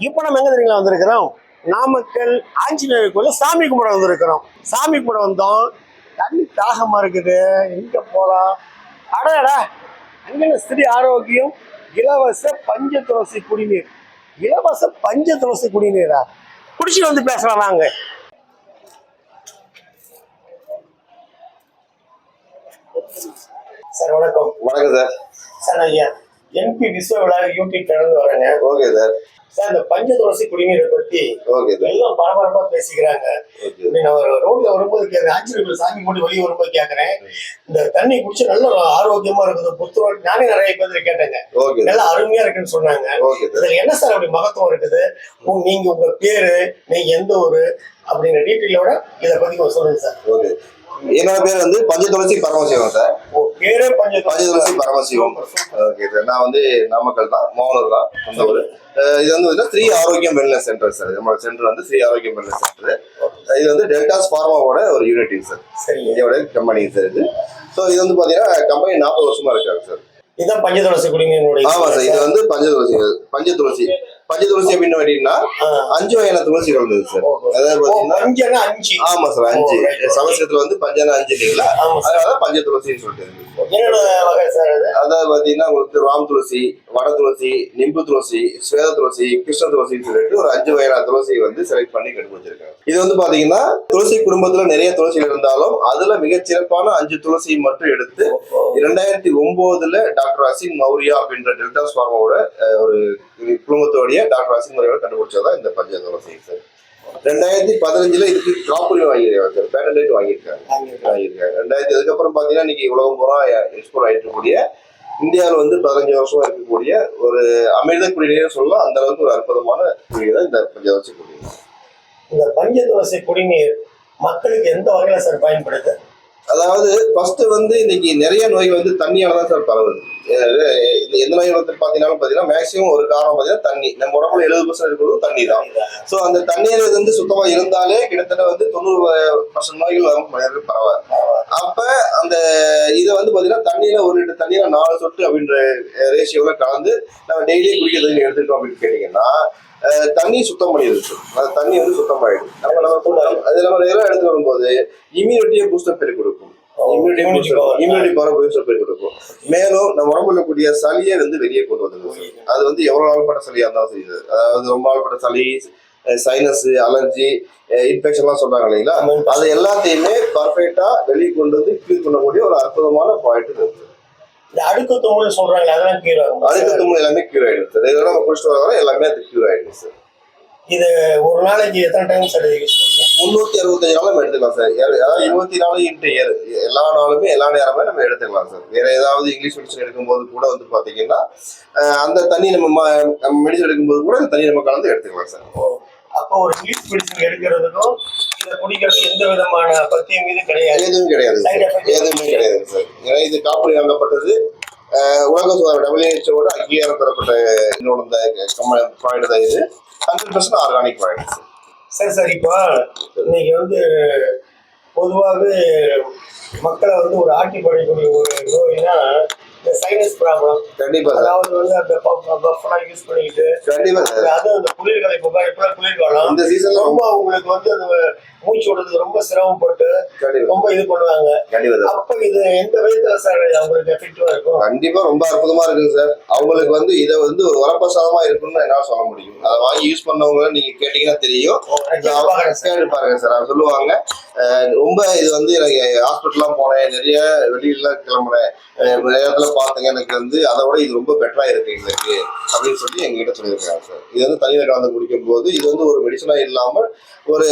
இப்போ நம்ம எங்க தெரியுங்களா வந்திருக்கிறோம்? நாமக்கல் ஆஞ்சநேயர் கோயில் சாமி கும்பிட வந்திருக்கிறோம். சாமி கும்பிட வந்தோம். தண்ணி தாகமா இருக்குது. எங்க போலாம்? அடடா அங்கே ஸ்ரீ ஆரோக்கியம் இலவச பஞ்ச துளசி குடிநீர். இலவச பஞ்ச துளசி குடிநீரா? குடிச்சிட்டு வந்து பேசலாம் வாங்க. சார் வணக்கம். வணக்கம் சார். சார் ஐயா NP Vishwa Vizha YouTube channel வரேங்க. Okay sir. இந்த பஞ்ச துளசி குடிநீரை பத்தி எல்லாம் பரபரப்பா பேசிக்கிறாங்க. நான் ஒரு ரோட்ல வரும்போது ஆஞ்சநேயர் சாமி கும்பிட்டு வெளியே வரும்போது கேட்கறேன் இந்த தண்ணி குடிச்சு நல்ல ஆரோக்கியமா இருக்குது. புத்துணர்ச்சி. நானே நிறைய பேர் கேட்டேங்க. நல்லா அருமையா இருக்குன்னு சொன்னாங்க. இதுல என்ன சார் அப்படி மகத்துவம் இருக்குது? நீங்க உங்க பேரு நீங்க எந்த ஊரு? அப்படிங்கிற டீட்டெயிலோட இதை பத்தி சொல்லுங்க சார். ஓகே. என்னோட பேர் வந்து பஞ்ச துளசி பரமசிவம் சார். பேரே பஞ்ச துளசி. பரமசிவம். Okay sir. நான் வந்து நாமக்கல் தான் மோகனூர் தான் சொந்த ஊர் இது வந்து Sri Arogyam wellness centre sir. நம்மளோட சென்டர் வந்து ஸ்ரீ ஆரோக்கியம் வெல்னஸ் சென்டர் இது வந்து டெல்டாஸ் ஃபார்மாவோட ஒரு யூனிட்டி சார். சரிங்க. இதோட கம்பெனி சார் இது. ஸோ இது வந்து பார்த்தீங்கன்னா கம்பெனி நாற்பது வருஷமா இருக்காங்க சார். இதான் பஞ்ச துளசி குடிநீருடைய ஆமா சார். இது வந்து பஞ்ச துளசி பஞ்ச துளசி. பஞ்ச துளசி அப்படின்னு ஆ. அஞ்சு வகையான துளசி கலந்தது சார். அதாவது பஞ்சனா அஞ்சு. ஆமா சார் அஞ்சு. சமஸ்கிருதத்துல வந்து பஞ்சனா அஞ்சு இல்லைங்களா? அதனால பஞ்ச துளசின்னு சொல்லிட்டு அதாவது பாத்தீங்கன்னா உங்களுக்கு ராம் துளசி வட துளசி நிம்பு துளசி ஸ்வேத துளசி கிருஷ்ண துளசின்னு சொல்லிட்டு ஒரு அஞ்சு வகையான துளசி வந்து செலக்ட் பண்ணி கண்டுபிடிச்சிருக்காங்க இது வந்து பாத்தீங்கன்னா துளசி குடும்பத்துல நிறைய துளசிகள் இருந்தாலும் அதுல மிகச் சிறப்பான அஞ்சு துளசி மட்டும் எடுத்து இரண்டாயிரத்தி ஒன்பதுல டாக்டர் அசின் மௌரியா அப்படின்ற டெல்டாஸ் ஃபார்மாவோட அஹ், குடும்பத்தோடைய டாக்டர் அசின் மௌரியாவோட கண்டுபிடிச்சதா இந்த பஞ்ச துளசி சார். ரெண்டாயிரத்தி பதினஞ்சுல இதுக்கு காப்புரிமை வாங்கியிருக்காங்க சார். பேட்டன்ட் வாங்கியிருக்காங்க வாங்கியிருக்காங்க ரெண்டாயிரத்தி அதுக்கப்புறம் பார்த்தீங்கன்னா இன்னைக்கு உலகம் பூரா எக்ஸ்போர்ட் ஆயிட்டு இருக்கக்கூடிய இந்தியாவில் வந்து பதினஞ்சு வருஷமா இருக்கக்கூடிய ஒரு அமிர்த குடிநீர் சொல்லலாம். அந்த அளவுக்கு ஒரு அற்புதமான குடிநீர் தான் இந்த பஞ்சவசி குடிநீர். இந்த பஞ்ச துளசி குடிநீர் மக்களுக்கு எந்த வகையில சார் பயன்படுது? அதாவது ஃபர்ஸ்ட் வந்து இன்னைக்கு நிறைய நோய்கள் வந்து தண்ணியால தான் சார் பரவுது. இது எந்த மாதிரி வந்து பார்த்தீங்கன்னாலும் பார்த்தீங்கன்னா மேக்ஸிமம் ஒரு காரணம் பார்த்தீங்கன்னா தண்ணி. நம்ம உடம்புல எழுபது பர்சன்ட் இருக்கிறது தண்ணி தான் ஸோ அந்த தண்ணீர் வந்து சுத்தமா இருந்தாலே கிட்டத்தட்ட வந்து தொண்ணூறு பர்சன்ட் நோய்கள் வரும். பரவாயில்ல அப்போ அப்ப அந்த இதை வந்து பாத்தீங்கன்னா தண்ணியில ஒரு லிட்டர் தண்ணியில நாலு சொட்டு அப்படின்ற ரேஷியோல கலந்து நம்ம டெய்லி குடிக்கிற தண்ணி எடுத்துட்டோம் அப்படின்னு கேட்டீங்கன்னா தண்ணி சுத்தம் பண்ணிடுச்சு. அந்த தண்ணி வந்து சுத்தமாயிடும் நம்ம நம்ம கூட அது நம்ம நேரம் எடுத்து வரும்போது இம்யூனிட்டியை பூஸ்டப் பெரிய கொடுக்கும். இம்யூனிட்டி பவர் பூஸ்டப் பெருக்கி கொடுக்கும். மேலும் நம்ம உடம்புல கூடிய சளியை வந்து வெளியே கொண்டு வந்துடும் அது வந்து எவ்வளவு நாள்பட்ட சளியா இருந்தாலும் சார். அதாவது ரொம்ப நாள்பட்ட சளி சைனஸ் அலர்ஜி இன்ஃபெக்ஷன்லாம் சொல்றாங்க இல்லைங்களா? அது எல்லாத்தையுமே பர்ஃபெக்டா வெளியே கொண்டு வந்து கிளியர் பண்ணக்கூடிய ஒரு அற்புதமான பாயிண்ட் இருக்கு இந்த அடுக்கு தும்மல் சொல்றாங்க அதெல்லாம் கீழே அடுத்த தும்மல் எல்லாமே கியூர் ஆயிடும் சார். இதெல்லாம் நம்ம குடிச்சிட்டு வர எல்லாமே அது கியூர் ஆயிடும் சார். இது ஒரு நாளைக்கு எத்தனை டைம் சார் யூஸ் முந்நூத்தி அறுபத்தஞ்சு நாளும் எடுத்துக்கலாம் சார். அதாவது இருபத்தி நாலு இன்ட்டு ஏழு. எல்லா நாளுமே எல்லா நேரமே நம்ம எடுத்துக்கலாம் சார். வேற ஏதாவது இங்கிலீஷ் மெடிசன் எடுக்கும்போது கூட வந்து பாத்தீங்கன்னா அஹ், அந்த தண்ணி நம்ம மெடிசன் எடுக்கும்போது கூட அந்த தண்ணி நம்ம கலந்து எடுத்துக்கலாம் சார். அப்போ ஒரு இங்கிலீஷ் மெடிசன் எடுக்கிறதுக்கும் இதை குடிக்கிறதுக்கு எந்த விதமான பத்தியம் இது கிடையாது. எதுவும் கிடையாது எதுவுமே கிடையாது சார். ஏன்னா இது காப்பீடு வாங்கப்பட்டது அஹ், உலக சுகாதார டபிள்யூஹெச்ஓட அங்கீகாரம் பெறப்பட்ட இன்னொரு பாயிண்ட் தான் இது. Hundred percent organic point sir சரி சார் இப்போ இன்னைக்கு வந்து பொதுவாகவே மக்களை வந்து ஒரு ஆட்டி படைக்கக்கூடிய ஒரு நோய்னா இந்த சைனஸ் ப்ராப்ளம் கண்டிப்பா அதாவது வந்து அந்த பஃப்லாம் யூஸ் பண்ணிக்கிட்டு கண்டிப்பா அது அந்த குளிர்காலம் இப்போ இப்போ குளிர்காலம். இந்த சீசன்ல ரொம்ப ரொம்ப அவங்களுக்கு வந்து அந்த மூச்சு விடுறதுக்கு ரொம்ப சிரமப்பட்டு ரொம்ப இது பண்ணுவாங்க. அப்ப இது எந்த விதத்துல சார் அவங்களுக்கு எஃபெக்டிவா இருக்கும்? கண்டிப்பா ரொம்ப அற்புதமா இருக்குங்க சார். அவங்களுக்கு வந்து இதை வந்து ஒரு வரப்பிரசாதமா இருக்குன்னு என்னால சொல்ல முடியும். அதை வாங்கி யூஸ் பண்ணவங்க நீங்க கேட்டீங்கன்னா தெரியும். கேட்டு பாருங்க சார். அவங்க சொல்லுவாங்க ரொம்ப இது வந்து எனக்கு ஹாஸ்பிட்டல்லாம் போனேன். நிறைய வெளியில கிளம்புறேன் இடத்துல பார்த்தேங்க எனக்கு வந்து அதை விட இது ரொம்ப பெட்டரா இருக்கு எங்களுக்கு அப்படின்னு சொல்லி எங்ககிட்ட சொல்லியிருக்காங்க சார். இது வந்து தண்ணியில கலந்து குடிக்கும் போது இது வந்து ஒரு மெடிசனா இல்லாம ஒரு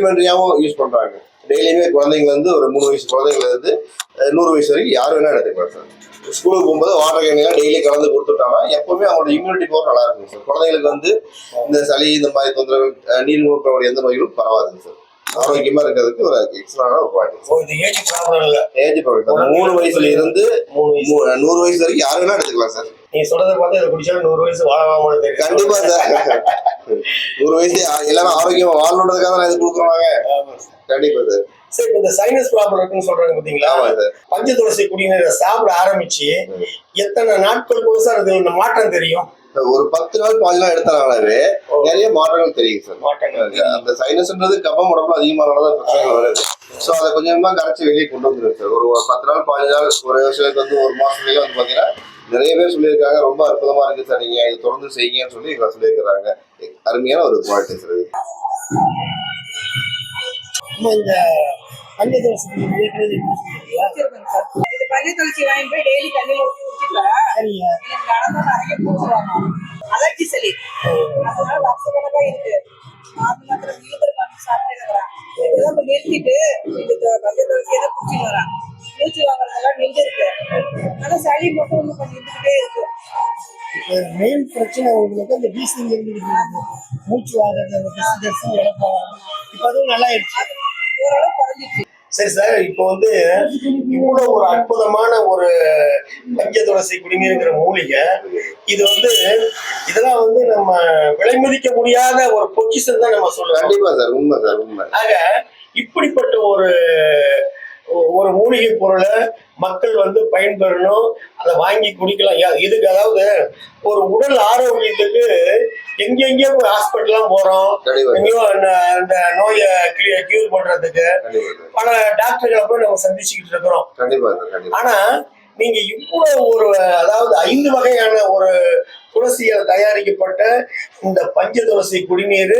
சப்ளிமெண்டரியாவும் யூஸ் பண்றாங்க. டெய்லியுமே குழந்தைங்க வந்து ஒரு மூணு வயசு குழந்தைங்கள இருந்து அஹ் நூறு வயசு வரைக்கும் யார் வேணா எடுத்துக்கலாம் சார். ஸ்கூலுக்கு போகும்போது வாட்டர் கேன்லாம் டெய்லி கலந்து கொடுத்துட்டாங்கன்னா எப்பவுமே அவங்களோட இம்யூனிட்டி பவர் நல்லா இருக்கும் சார். குழந்தைங்களுக்கு வந்து இந்த சளி இந்த மாதிரி தொந்தரவுகள் அஹ் நீர் மூக்கக்கூடிய எந்த நோய்களும் பரவாதுங்க சார். ஆரோக்கியமா இருக்கிறதுக்கு ஒரு எக்ஸ்ட்ரான ஒரு பாயிண்ட் ஏஜ் ப்ராப்ளம் இல்ல. ஏஜ் ப்ராடக்ட் மூணு வயசுல இருந்து நூறு வயசு வரைக்கும் யார் வேணா எடுத்துக்கலாம் சார். நீ சொல்றதை பார்த்து இதை குடிச்சாலும் நூறு வயசு வாழாம தெரியும் கண்டிப்பா சார். நூறு வயசு எல்லாரும் ஆரோக்கியமா வாழணுன்றதுக்காக தான் இது கொடுக்குறாங்க. கண்டிப்பா சார். சரி இந்த சைனஸ் ப்ராப்ளம் இருக்குன்னு சொல்றாங்க பாத்தீங்களா? பஞ்ச துளசி குடிநீரை சாப்பிட ஆரம்பிச்சு எத்தனை நாட்கள் சார் அது இந்த மாற்றம் தெரியும்? ஒரு பத்து நாள் பாஞ்சு நாள் எடுத்தனாலவே நிறைய மாற்றங்கள் தெரியும் சார். மாற்றங்கள் அந்த சைனஸ்ன்றது கபம் உடம்புல அதிகமானதான் பிரச்சனைகள் வருது. ஸோ அதை கொஞ்சமா கரைச்சி வெளியே கொண்டு வந்துடும் சார். ஒரு பத்து நாள் பாஞ்சு நாள் ஒரு சிலருக்கு வந்து ஒரு மாசத்துலயே வந்து பாத்தீங்கன்னா நிறைய பேர் சொல்லியிருக்காங்க ரொம்ப அற்புதமா இருக்கு சார் நீங்க இதை தொடர்ந்து செய்யுங்கன்னு சொல்லி எங்களை சொல்லியிருக்கிறாங்க. அருமையான ஒரு குவாலிட்டி சார் இது. இந்த பஞ்சு துளசி வாங்கி போய் டெய்லி தண்ணியில ஊத்தி குடிச்சிட்டா எனக்கு நடந்தா நிறைய பூசுவாங்க அலர்ஜி சளி. அதனால வருஷக்கணக்கா இருக்கு. மாத்து மாத்திரம் இழுத்துரு பண்ணி சாப்பிட்டு இருக்கிறேன் இதெல்லாம் நிறுத்திட்டு இந்த பஞ்சு துளசியை தான் குடிச்சிட்டு வரேன். மூச்சு வாங்குறதெல்லாம் நின்று இருக்கு ஆனா சளி மட்டும் ஒண்ணு இருந்துகிட்டே இருக்கு. மெயின் பிரச்சனை உங்களுக்கு அந்த வீசிங் இருந்துகிட்டு இருக்கு. மூச்சு வாங்குறது அந்த பிசு பிசு இழப்பாங்க இப்போ அதுவும் நல்லா ஆயிடுச்சு. ஓரளவு குறைஞ்சிச்சு. சரி சார் இப்போ வந்து இவ்வளோ ஒரு அற்புதமான ஒரு பஞ்ச துளசி குடிநீருங்கிற மூலிகை இது வந்து இதெல்லாம் வந்து நம்ம விலை மதிக்க முடியாத ஒரு பொக்கிஷம் தான் நம்ம சொல்லலாம் கண்டிப்பா சார் உண்மை சார் உண்மை. ஆக இப்படிப்பட்ட ஒரு ஒரு மூலிகை பொருளை மக்கள் வந்து பயன்பெறணும் அதை வாங்கி குடிக்கலாம். இதுக்கு அதாவது ஒரு உடல் ஆரோக்கியத்துக்கு எங்கெங்கேயோ ஹாஸ்பிட்டல்லாம் போறோம். கண்டிப்பா. சார். எங்கேயோ அந்த நோயை கியூர் பண்றதுக்கு கண்டிப்பா. சார் பல டாக்டர்களை போய் நம்ம சந்திச்சுக்கிட்டு இருக்கிறோம். கண்டிப்பா சார் கண்டிப்பா. ஆனா நீங்க இவ்வளவு ஒரு அதாவது ஐந்து வகையான ஒரு துளசியால் தயாரிக்கப்பட்ட இந்த பஞ்ச துளசி குடிநீர்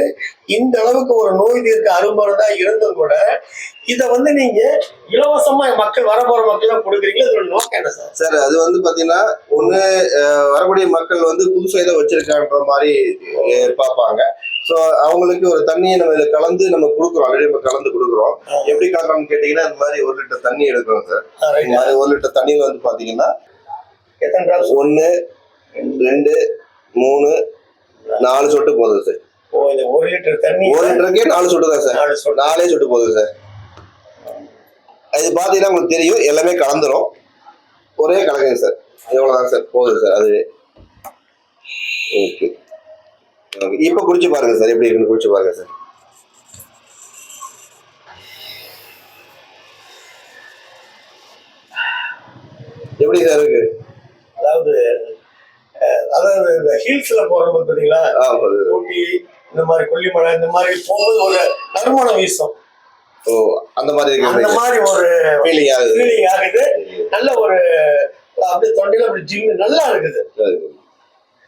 இந்த அளவுக்கு ஒரு நோய் தீர்க்க அருமருந்தா இருந்தும் கூட இதை வந்து நீங்க இலவசமா மக்கள் வரப்போற மக்கள் கொடுக்குறீங்களா? இதோட நோக்கம் என்ன சார்? சார் அது வந்து பாத்தீங்கன்னா ஒண்ணு வரக்கூடிய மக்கள் வந்து புதுசாக இதை வச்சிருக்கான்ற மாதிரி பார்ப்பாங்க. ஸோ அவங்களுக்கு ஒரு தண்ணியை நம்ம இதில் கலந்து நம்ம கொடுக்குறோம். ஆல்ரெடி நம்ம கலந்து கொடுக்குறோம். எப்படி கலக்கணும்னு கேட்டிங்கன்னா இந்த மாதிரி ஒரு லிட்டர் தண்ணி எடுக்கிறோம் சார். இந்த மாதிரி ஒரு லிட்டர் தண்ணியில் வந்து பார்த்தீங்கன்னா எத்தனை டிராப்ஸ் ஒன்று ரெண்டு மூணு நாலு சொட்டு போதும் சார். ஓ இந்த ஒரு லிட்டர் தண்ணி ஒரு லிட்டருக்கே நாலு சொட்டு தான் சார். நாலு சொட்டு. போதும் சார். இது பார்த்தீங்கன்னா உங்களுக்கு தெரியும் எல்லாமே கலந்துரும். ஒரே கலக்குங்க சார். எவ்வளோதான் சார்? போதும் சார் அதுவே ஓகே. ஓகே. இப்போ குடிச்சு பாருங்க சார். எப்படி இருக்குன்னு குடிச்சு பாருங்க சார். எப்படி சார் இருக்கு? அதாவது அதாவது இந்த ஹில்ஸ்ல போறோம் பார்த்தீங்களா. ஊட்டி இந்த மாதிரி கொல்லிமலை இந்த மாதிரி போகும்போது ஒரு நறுமணம் வீசும். ஓ அந்த மாதிரி அந்த இருக்கு மாதிரி ஒரு ஃபீலிங் ஆகுது. ஃபீலிங் ஆகுது. நல்ல ஒரு அப்படியே தொண்டையில அப்படி ஜில்லு நல்லா இருக்குது குடிக்க ஏன் சார் இப்ப-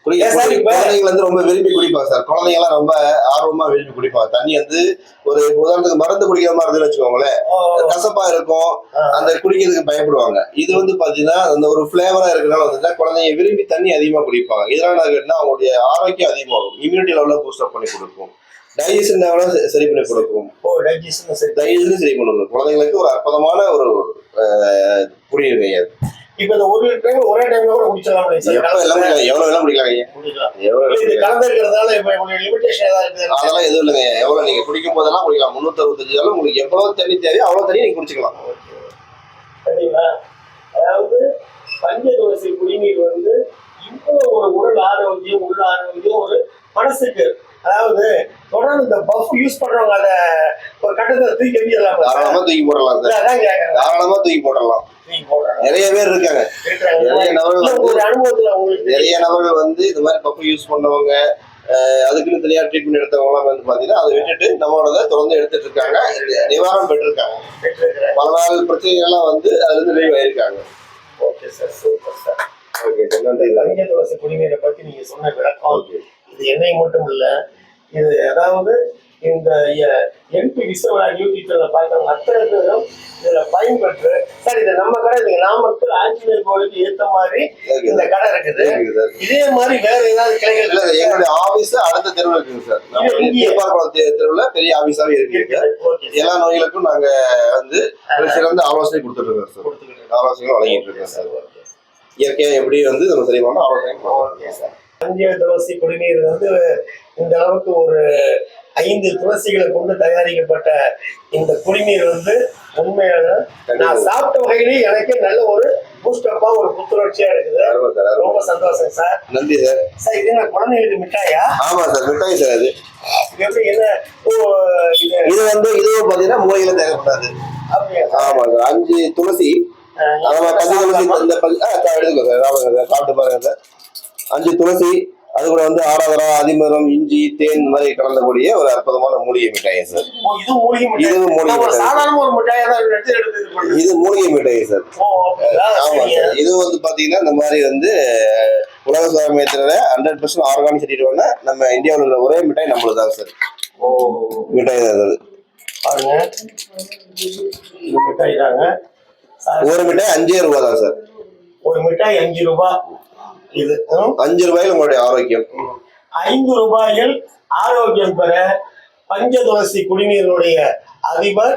குழந்தைங்க வந்து ரொம்ப விரும்பி குடிப்பாங்க சார். குழந்தைங்க எல்லாம் ரொம்ப ஆர்வமா விரும்பி குடிப்பாங்க. தண்ணி வந்து ஒரு உதாரணத்துக்கு மருந்து குடிக்கிற மாதிரி இருந்துன்னு வச்சுக்கோங்களேன். கசப்பா இருக்கும். அந்த குடிக்கிறதுக்கு பயப்படுவாங்க. இது வந்து பாத்தீங்கன்னா அந்த ஒரு பிளேவரா இருக்கிறனால வந்து குழந்தைங்க விரும்பி தண்ணி அதிகமா குடிப்பாங்க. இதனால என்ன அவங்களுடைய ஆரோக்கியம் அதிகமாகும். இம்யூனிட்டி லெவல பூஸ்ட் அப் பண்ணி கொடுக்கும். டைஜஷன் சரி பண்ணி கொடுக்கும் ஓ டைஜஷன் சரி டைஜஷன் சரி பண்ணும் குழந்தைங்களுக்கு ஒரு அற்புதமான ஒரு குடிநீர் ஐயா இப்ப இந்த ஒரு லிட்டர் ஒரே டைம்ல கூட குடிக்கலாம் எவ்வளவு எல்லாம் குடிக்கலாம் எவ்வளவு குடிக்கலாம். கலந்துருக்கிறதுனால இப்ப லிமிடேஷன் ஏதாவது இருக்குது? அதெல்லாம் எதுவும் இல்லைங்க. எவ்வளவு நீங்க குடிக்கும் போதெல்லாம் குடிக்கலாம் அறுபத்தஞ்சு நாள் உங்களுக்கு எவ்வளவு தண்ணி தேவையோ அவ்வளவு தண்ணி நீங்க குடிச்சுக்கலாம். சரிங்களா? அதாவது பஞ்ச துளசி குடிநீர் வந்து இவ்வளவு ஒரு உடல் ஆரோக்கியம் உள்ள ஆரோக்கியம் ஒரு மனசுக்கு அதாவது தொடர்ந்து இந்த பஃப் யூஸ் பண்றவங்க அத ஒரு கட்டத்தை தூக்கி எறியலாம் தாராளமா தூக்கி போடலாம் அதான் கேக்குறேன். தாராளமா தூக்கி போடலாம். நிறைய பேர் இருக்காங்க. நிறைய நபர்கள் ஒரு அனுபவத்துல உங்களுக்கு நிறைய நபர்கள் வந்து இந்த மாதிரி பப்பு யூஸ் பண்ணவங்க அதுக்குன்னு தனியா ட்ரீட்மெண்ட் எடுத்தவங்க வந்து பாத்தீங்கன்னா அதை விட்டுட்டு நம்மளோட தொடர்ந்து எடுத்துட்டு இருக்காங்க. நிவாரணம் பெற்றிருக்காங்க. பல நாள் பிரச்சனைகள்லாம் வந்து இருந்து வெளியே ஆயிருக்காங்க okay sir super sir okay sir நன்றி இந்த பஞ்ச துளசி குடிநீரை பத்தி நீங்க சொன்ன விளக்கம். ஓகே இது என்னை மட்டும் இல்ல இது அதாவது இந்த எம்பி விஸ்வநாத் யூடியூப் சேனல் பார்த்தவங்க அத்தனை பேரும் இதுல பயன்பெற்று சார் இது நம்ம கடை இது நாமக்கல் ஆஞ்சநேயர் கோயிலுக்கு ஏத்த மாதிரி இந்த கடை இருக்குது. இதே மாதிரி வேற ஏதாவது இல்ல கிளைகள் சார், எங்களுடைய ஆபீஸ் அடுத்த தெருவில் இருக்குங்க சார். நம்ம? தீர்ப்பாக்குளம் தெருவுல பெரிய ஆபீஸாவே இருக்கு. எல்லா நோய்களுக்கும் நாங்க வந்து சிறந்த ஆலோசனை கொடுத்துட்டு இருக்கோம். சார் ஆலோசனைகள் வழங்கிட்டு இருக்கோம் சார். ஓகே இயற்கையா எப்படி வந்து நம்ம சரி பண்ணலாம் ஆலோசனை. Okay sir. பஞ்ச துளசி குடிநீர் வந்து இந்த அளவுக்கு ஒரு ஐந்து துளசிகளை கொண்டு தயாரிக்கப்பட்ட இந்த குடிநீர் வந்து உண்மையான நான் சாப்பிட்ட வகையிலேயே எனக்கு நல்ல ஒரு பூஸ்டப்பா ஒரு புத்துணர்ச்சியா இருக்குது. ரொம்ப சந்தோஷம் சார். நன்றி சார். சார் இது என்ன குழந்தைகளுக்கு மிட்டாயா? ஆமா சார் மிட்டாய் சார் அது. இது எப்படி என்ன? இது. வந்து இதுவும் பாத்தீங்கன்னா மூலிகையில தேவைப்படாது? ஆமா சார் அஞ்சு துளசி. அதாவது பஞ்சு துளசி? இந்த சார். எடுத்துக்கோ சார் சாப்பிட்டு பாருங்க சார். அஞ்சு துளசி அது கூட வந்து ஆடாதரா அதிமரம் இஞ்சி தேன் மாதிரி கலந்தக்கூடிய ஒரு அற்புதமான மூலிகை மிட்டாய் சார் இது மூலிகை மிட்டாய். இது மூலிகை மிட்டாய். சார்? ஆமா. சார் இது வந்து பாத்தீங்கன்னா இந்த மாதிரி வந்து உலக சுகாதாரத்துல ஹண்ட்ரட் பர்சன்ட் ஆர்கானிக் சர்டிஃபிகேட் நம்ம இந்தியாவில் உள்ள ஒரே மிட்டாய் நம்மளுக்கு தான் சார் ஓ. மிட்டாய் தான் அது. பாருங்க. மிட்டாய் தாங்க. ஒரு மிட்டாய் அஞ்சே ரூபா தான் சார் ஒரு மிட்டாய் அஞ்சு ரூபாய். இது? அஞ்சு ரூபாயில் உங்களுடைய ஆரோக்கியம். ஐந்து ரூபாயில் ஆரோக்கியம் பெற பஞ்சதுளசி குடிநீரினுடைய அதிபர்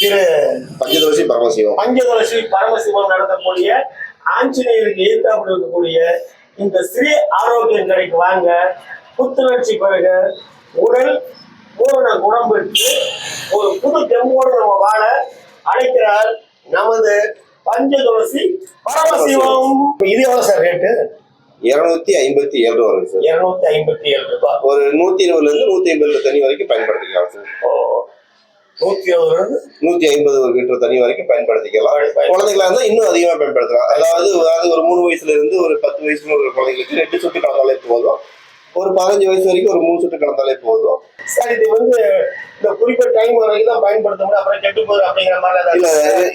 திரு பஞ்சதோஷி பரமசிவம். பஞ்சதுளசி பரமசிவம் நடத்தக்கூடிய ஆஞ்சநேயருக்கு எதிர்த்தாப்புல இருக்கக்கூடிய இந்த ஸ்ரீ ஆரோக்கியம் கடைக்கு வாங்க. புத்துணர்ச்சி பெறுக. உடல் பூரண குணம் பெற்று ஒரு புது தெம்போடு நம்ம வாழ அழைக்கிறார் நமது பஞ்சதுளசி பரமசிவம். இது எவ்வளவு சார் ரேட்டு இருநூத்தி ஐம்பத்தி ஏழு ரூபா வருது சார். இருநூத்தி ஐம்பத்தி ஏழு ரூபாய். ஒரு நூத்தி இருபதுல இருந்து நூத்தி ஐம்பது தண்ணி வரைக்கும் பயன்படுத்திக்கலாம் சார். நூத்தி இருபது இருந்து? நூத்தி ஐம்பது ஒரு லிட்டர் தண்ணி வரைக்கும் பயன்படுத்திக்கலாம். குழந்தைகளா இருந்தா இன்னும் அதிகமா பயன்படுத்தலாம். அதாவது அதாவது ஒரு மூணு வயசுல இருந்து ஒரு பத்து வயசுல ஒரு குழந்தைங்களுக்கு ரெண்டு சொட்டு கலந்தாலே போதும். ஒரு பதினஞ்சு வயசு வரைக்கும் ஒரு மூணு சொட்டு கலந்தாலே போதும். சார் இது வந்து இந்த குறிப்பிட்ட டைம் வரைக்கும் தான் பயன்படுத்த முடியும் அப்புறம் கெட்டு போகுது அப்படிங்கிற மாதிரி இல்ல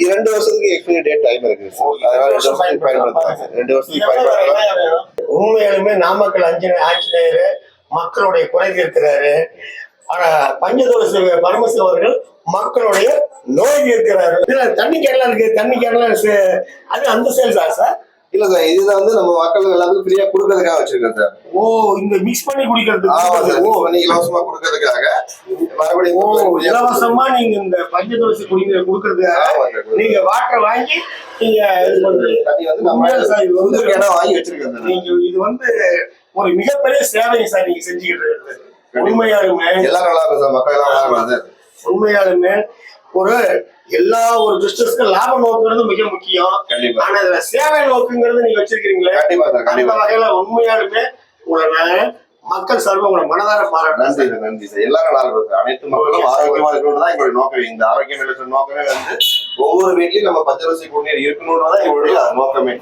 இரண்டு வருஷத்துக்கு எக்ஸ்பைரி டேட் டைம் இருக்கு அதனால ரெண்டு வருஷத்துக்கு பயன்படுத்தலாம் ரெண்டு வருஷத்துக்கு பயன்படுத்தலாம். உண்மையாலுமே நாமக்கல் அஞ்சன ஆஞ்சநேயர் மக்களுடைய குறை இருக்கிறாரு. ஆனா பஞ்சதோஷ பரமசிவ அவர்கள் மக்களுடைய நோய் இருக்கிறாரு. தண்ணி கேரளா இருக்கு தண்ணி கேரளா அது அந்த சேல்ஸா சார் இல்ல சார் இதுதான் வந்து நம்ம மக்கள் எல்லாத்துக்கும் ஃப்ரீயா கொடுக்கறதுக்காக வச்சிருக்கோம் சார். ஓ இந்த மிக்ஸ் பண்ணி ஆமா சார் பண்ணி இலவசமா கொடுக்கறதுக்காக மறுபடியும் இலவசமா நீங்க இந்த பஞ்சதோஷ குடிநீர் கொடுக்கறதுக்காக நீங்க வாட்டர் வாங்கி நீங்க இது பண்றீங்க தண்ணி வந்து நம்ம இது வந்து இடம் வாங்கி வச்சிருக்கோம் சார். நீங்க இது வந்து ஒரு மிகப்பெரிய சேவை சார் நீங்க செஞ்சுக்கிட்டு இருக்கிறது உண்மையாலுமே. எல்லாரும் நல்லா இருக்கும் சார் மக்கள் எல்லாம் நல்லா இருக்கும் சார். உண்மையாலுமே. ஒரு எல்லா ஒரு பிசினஸ்க்கும் லாப நோக்குங்கிறது மிக முக்கியம். ஆனா இதுல சேவை நோக்குங்கிறது நீங்க வச்சிருக்கீங்களே? அந்த கண்டிப்பா. வகையில உண்மையாலுமே உங்களை நாங்க மக்கள் சார்பா உங்களை மனதார பாராட்டுறேன் நன்றி சார் நன்றி சார். எல்லாரும் நல்லா இருக்கும் சார். அனைத்து மக்களும் ஆரோக்கியமா இருக்கணும் தான் எங்களுடைய நோக்கம். இந்த ஆரோக்கியம் இருக்கிற நோக்கமே வந்து ஒவ்வொரு வீட்லயும் நம்ம பச்சரிசி குடிநீர் இருக்கணும்ன்றதான் எங்களுடைய நோக்கமே.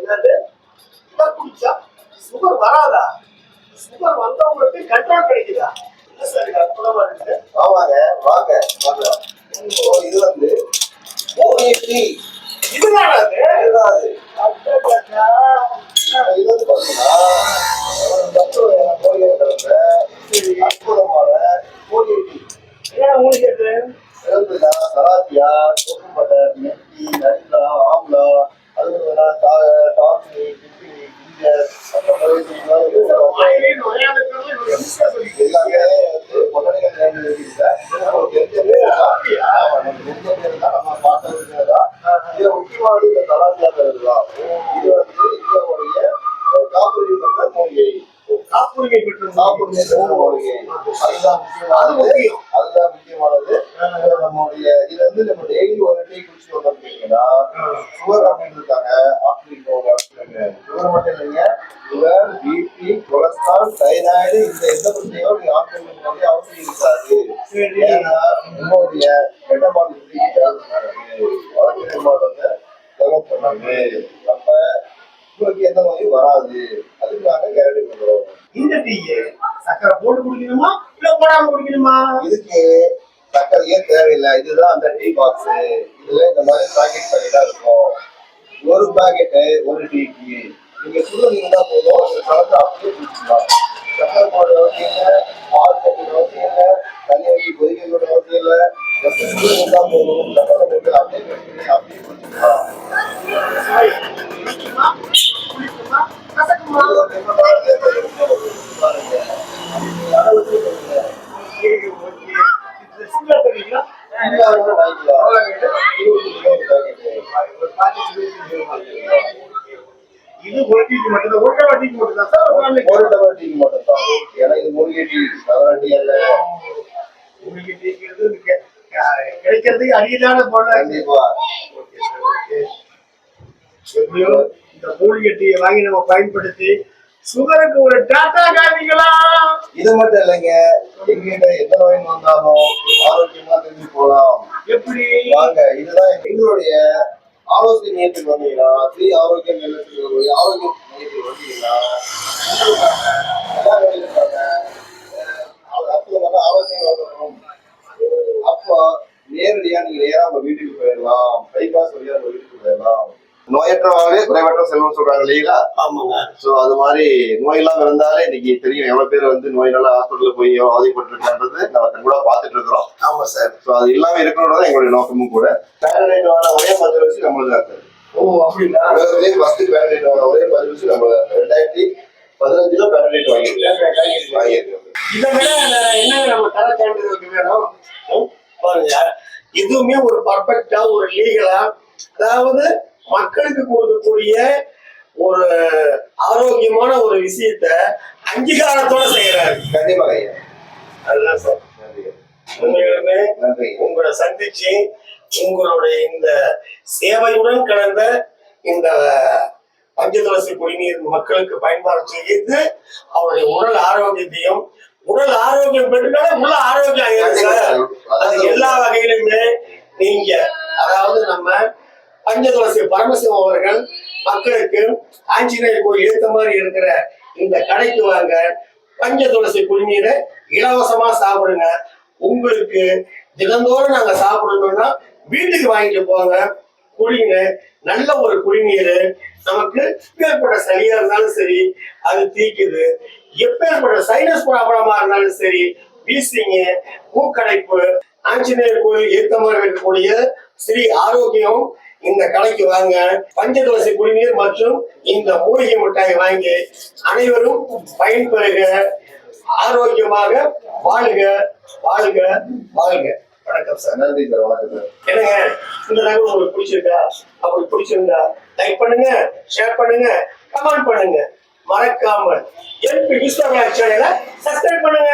என்னது? குடிச்சா? சுகர் வராதா? சுகர் வந்தவங்களுக்கு கண்ட்ரோல் கிடைக்குதா? என்ன சார் அற்புதமா இருக்கு. ஆமாங்க வாங்க வாங்க. இது வந்து ஓஏ இதுதான் அது இதுதான் இது வந்து பாத்தீங்கன்னா ஒரு பத்து வகையான அற்புதமான ஓஏ டீ என்ன எழுதுனா சலாத்தியா கோகம்பட்டை மெட்டி நரிலா ஆம்லா அதுக்கு டார்மி எல்லாமே வந்து பொட்டணிகள் தெரிஞ்சது தான் நம்ம பார்த்தது இதுல முக்கியமானது இந்த தான் இது வந்து இந்தியாவுடைய காப்புரிமை பெற்ற காப்புரிமை காப்புரிமை பெற்ற மூலிகை அதுதான் அது முக்கியமானது முக்கியம். அதுதான் முக்கியமானது நம்மளுடைய இது வந்து நம்ம டெய்லி ஒரு டீ குடிச்சு வந்தோம்னா சுகர் அப்படின்னு இருக்காங்க ஆக்சிஜன் சுகர் மட்டும் இல்லைங்க சுகர் பிபி கொலஸ்ட்ரால் தைராய்டு இந்த எந்த பிரச்சனையோ நீங்க ஆக்சிஜன் பண்ணி அவசியம் இருக்காது சரி. ஏன்னா உங்களுடைய மெட்டபாலிசி வளர்ச்சி வந்து டெவலப் பண்ணாது அப்ப உங்களுக்கு எந்த நோயும் வராது அதுக்கு நாங்க கேரண்டி பண்றோம் இந்த டீ சக்கரை போட்டு குடிக்கணுமா? இல்ல போடாம குடிக்கணுமா? இதுக்கு சர்க்கரையே தேவையில்லை. இதுதான் அந்த டீ பாக்ஸ். இதுல இந்த மாதிரி பாக்கெட் பாக்கெட்டா இருக்கும். ஒரு பாக்கெட்டு ஒரு டீக்கு நீங்க சுடு இருந்தா போதும் இந்த கலந்து அப்படியே குடிச்சுக்கலாம். சக்கரை போட அவசியம் இல்லை பால் கட்டிட அவசியம் இல்லை தண்ணி ஊற்றி கொதிக்க அவசியம் இல்லை just சுடு இருந்தா போதும் சக்கரை போட்டு அப்படியே குடிச்சு அப்படியே குடிச்சுக்கலாம். பாருங்க, இது ஒரு டீக்கு மட்டும்தான் ஒரு டவா டீக்கு மட்டும்தான் சார் ஒரு நாளைக்கு. ஒரு டபுள் டீ மட்டும் தான். ஏன்னா இது மூலிகை டீ சாதாரண டீ அல்ல. உங்களுக்கு டீங்கிறது கிடைக்கிறதுக்கு அடியிலான பொருளா இருக்கு. கண்டிப்பா. Okay sir okay. எப்படியோ இந்த மூலிகை டீயை வாங்கி நம்ம பயன்படுத்தி சுகருக்கு ஒரு டாட்டா காமிக்கலாம் இது மட்டும் இல்லைங்க. எங்கிட்ட எந்த நோய் வந்தாலும் ஆரோக்கியமா திரும்பி போகலாம். எப்படி? வாங்க இதுதான் எங்களுடைய ஆலோசனை மையத்துக்கு வந்தீங்கன்னா ஸ்ரீ ஆரோக்கிய நிலையத்துக்கு ஆரோக்கிய மையத்துக்கு வந்தீங்கன்னா அற்புதமான ஆலோசனை வழங்கப்படும். அப்போ நேரடியா நீங்க நேரா உங்க வீட்டுக்கு போயிடலாம் பைபாஸ் வழியா உங்க வீட்டுக்கு போயிடலாம் நோயற்ற வாழ்வே குறைவற்ற செல்வம் சொல்றாங்க இல்லைங்களா? ஆமாங்க. சோ அது மாதிரி நோய் இல்லாம இருந்தாலே இன்னைக்கு தெரியும் எவ்வளவு பேர் வந்து நோயினால ஹாஸ்பிட்டல்ல போய் எவ்வளவு அவதிப்பட்டிருக்கான்றது நம்ம கூட பாத்துட்டு இருக்கிறோம். ஆமா சார் சோ அது இல்லாம இருக்கணும்னு எங்களுடைய நோக்கமும் கூட. பேரடைவான ஒரே மருந்து வச்சு நம்மளுக்கு இருக்குது ஓ அப்படிங்களா? உலகத்திலே ஃபர்ஸ்ட் பேரடைவான ஒரே மருந்து வச்சு நம்ம ரெண்டாயிரத்தி பதினஞ்சுல பேரடைட் வாங்கியிருக்கோம் வாங்கியிருக்கோம் இதை விட என்ன நம்ம தர சான்றிதழுக்கு வேணும்? பாருங்க இதுவுமே ஒரு பர்ஃபெக்டா ஒரு லீகலா அதாவது மக்களுக்கு கொடுக்கக்கூடிய ஒரு ஆரோக்கியமான ஒரு விஷயத்த அங்கீகாரத்தோட செய்யறாரு கண்டிப்பாக அதுதான் சார். நன்றி. உங்களை சந்திச்சு உங்களுடைய இந்த சேவையுடன் கலந்த இந்த பஞ்சதுளசி குடிநீர் மக்களுக்கு பயன்பாடு செய்து அவருடைய உடல் ஆரோக்கியத்தையும் உடல் ஆரோக்கியம் பெற்றுனா உள்ள ஆரோக்கியம் எல்லா வகையிலுமே நீங்க அதாவது நம்ம பஞ்சதுளசி பரமசிவம் அவர்கள் மக்களுக்கு ஆஞ்சநேயர் கோயில் ஏத்த மாதிரி இருக்கிற இந்த கடைக்கு வாங்க. பஞ்ச துளசி குடிநீரை இலவசமா சாப்பிடுங்க. உங்களுக்கு தினந்தோறும் நாங்க சாப்பிடணும்னா வீட்டுக்கு வாங்கிட்டு போங்க. குடிங்க. நல்ல ஒரு குடிநீர். நமக்கு ஏற்பட சளியா இருந்தாலும் சரி அது தீக்குது. எப்பேற்பட்ட சைனஸ் ப்ராப்ளமா இருந்தாலும் சரி வீசிங்க. மூக்கடைப்பு. ஆஞ்சநேயர் கோயில் ஏத்த மாதிரி இருக்கக்கூடிய ஸ்ரீ ஆரோக்கியம். இந்த கடைக்கு வாங்க பஞ்சதுளசி குடிநீர் மற்றும் இந்த மூலிகை மிட்டாய் வாங்கி அனைவரும் பயன்பெறுக ஆரோக்கியமாக வாழ்க வாழ்க வாழ்க. வணக்கம் சார். நன்றி சார் வணக்கம் சார். என்னங்க இந்த தகவல் உங்களுக்கு பிடிச்சிருக்கா? அப்படி பிடிச்சிருந்தா லைக் பண்ணுங்க ஷேர் பண்ணுங்க கமெண்ட் பண்ணுங்க. மறக்காம என்பி விஸ்வநாத் சேனலை சப்ஸ்கிரைப் பண்ணுங்க.